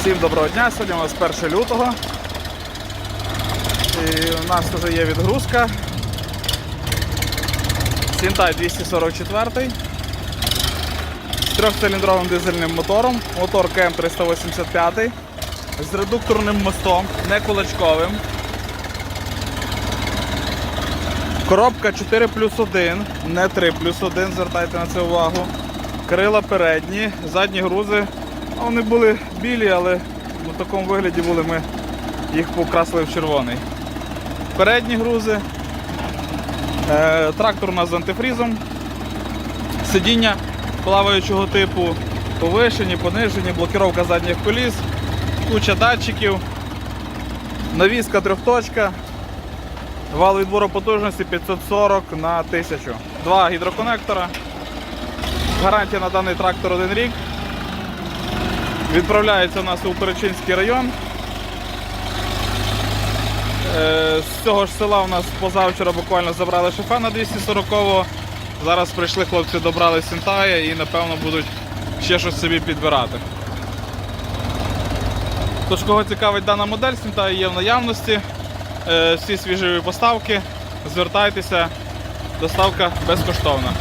Всім доброго дня! Сьогодні у нас 1 лютого. І у нас вже є відгрузка. Сінтай 244 з трьохциліндровим дизельним мотором, мотор КМ385 з редукторним мостом, не кулачковим. Коробка 4 плюс 1, не 3 плюс 1, звертайте на це увагу. Крила передні, задні грузи. Вони були білі, але в такому вигляді були ми їх покрасили в червоний. Передні грузи. Е, трактор у нас з антифрізом. Сидіння плаваючого типу повишені, понижені, блокировка задніх коліс, куча датчиків, навіска трьохточка, вал відбору потужності 540 на 1000. Два гідроконектора. Гарантія на даний трактор один рік. Відправляється у нас у Перечинський район. Е, З цього ж села у нас позавчора буквально забрали шофе на 240-го. Зараз прийшли хлопці, добрали Сінтая і напевно будуть ще щось собі підбирати. Тож, кого цікавить дана модель, Сінтая є в наявності. Е, Всі свіжі поставки. Звертайтеся, доставка безкоштовна.